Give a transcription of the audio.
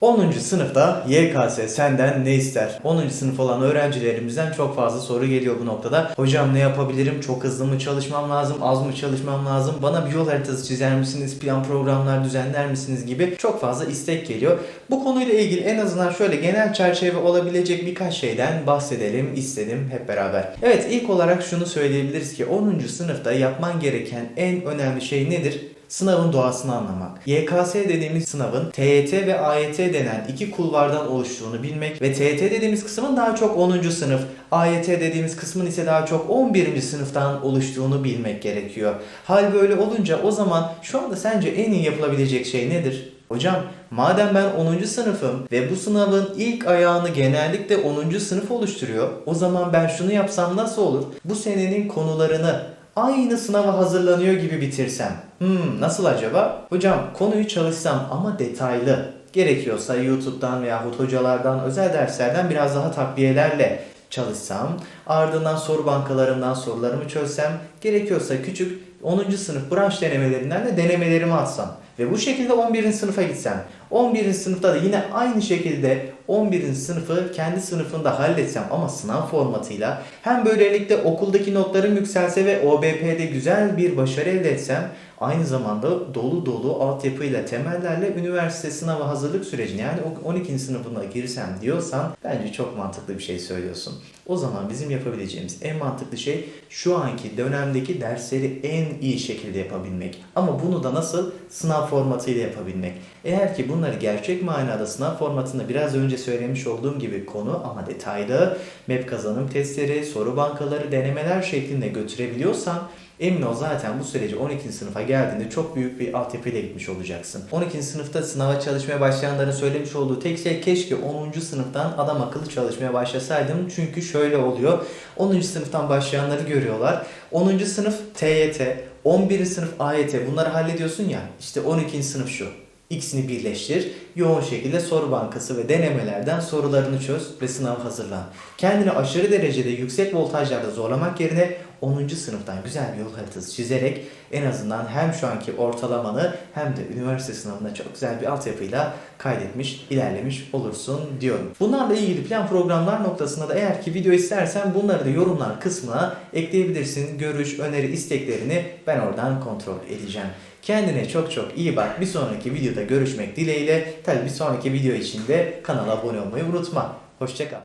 10. sınıfta YKS senden ne ister? 10. sınıf olan öğrencilerimizden çok fazla soru geliyor bu noktada. Hocam ne yapabilirim? Çok hızlı mı çalışmam lazım? Az mı çalışmam lazım? Bana bir yol haritası çizer misiniz? Plan programlar düzenler misiniz? Gibi çok fazla istek geliyor. Bu konuyla ilgili en azından şöyle genel çerçeve olabilecek birkaç şeyden bahsedelim istedim hep beraber. Evet ilk olarak şunu söyleyebiliriz ki 10. sınıfta yapman gereken en önemli şey nedir? Sınavın doğasını anlamak. YKS dediğimiz sınavın TYT ve AYT denen iki kulvardan oluştuğunu bilmek ve TYT dediğimiz kısmın daha çok 10. sınıf, AYT dediğimiz kısmın ise daha çok 11. sınıftan oluştuğunu bilmek gerekiyor. Hal böyle olunca o zaman şu anda sence en iyi yapılabilecek şey nedir? Hocam madem ben 10. sınıfım ve bu sınavın ilk ayağını genellikle 10. sınıf oluşturuyor o zaman ben şunu yapsam nasıl olur? Bu senenin konularını aynı sınava hazırlanıyor gibi bitirsem. Hmm, nasıl acaba? Hocam konuyu çalışsam ama detaylı. Gerekiyorsa YouTube'dan veyahut hocalardan, özel derslerden biraz daha takviyelerle çalışsam, ardından soru bankalarından sorularımı çözsem, gerekiyorsa küçük 10. sınıf branş denemelerinden de denemelerimi atsam ve bu şekilde 11. sınıfa gitsem. 11. sınıfta da yine aynı şekilde 11. sınıfı kendi sınıfında halletsem ama sınav formatıyla hem böylelikle okuldaki notlarım yükselse ve OBP'de güzel bir başarı elde etsem aynı zamanda dolu dolu altyapıyla temellerle üniversite sınavı hazırlık sürecine yani 12. sınıfına girsem diyorsan bence çok mantıklı bir şey söylüyorsun. O zaman bizim yapabileceğimiz en mantıklı şey şu anki dönemdeki dersleri en iyi şekilde yapabilmek. Ama bunu da nasıl? Sınav formatıyla yapabilmek. Eğer ki bunları gerçek manada sınav formatında biraz önce söylemiş olduğum gibi konu ama detaylı map kazanım testleri, soru bankaları, denemeler şeklinde götürebiliyorsan Emin ol zaten bu süreci 12. sınıfa geldiğinde çok büyük bir altyapıyla gitmiş olacaksın. 12. sınıfta sınava çalışmaya başlayanların söylemiş olduğu tek şey keşke 10. sınıftan adam akıllı çalışmaya başlasaydım. Çünkü şöyle oluyor. 10. sınıftan başlayanları görüyorlar. 10. sınıf TYT, 11. sınıf AYT bunları hallediyorsun ya. İşte 12. sınıf şu. İkisini birleştir, yoğun şekilde soru bankası ve denemelerden sorularını çöz ve sınav hazırlan. Kendini aşırı derecede yüksek voltajlarda zorlamak yerine 10. sınıftan güzel bir yol haritası çizerek en azından hem şu anki ortalamanı hem de üniversite sınavında çok güzel bir altyapıyla kaydetmiş, ilerlemiş olursun diyorum. Bunlarla ilgili plan programlar noktasında da eğer ki video istersen bunları da yorumlar kısmına ekleyebilirsin. Görüş, öneri, isteklerini ben oradan kontrol edeceğim. Kendine çok çok iyi bak. Bir sonraki videoda görüşmek dileğiyle. Tabii bir sonraki video için de kanala abone olmayı unutma. Hoşçakal.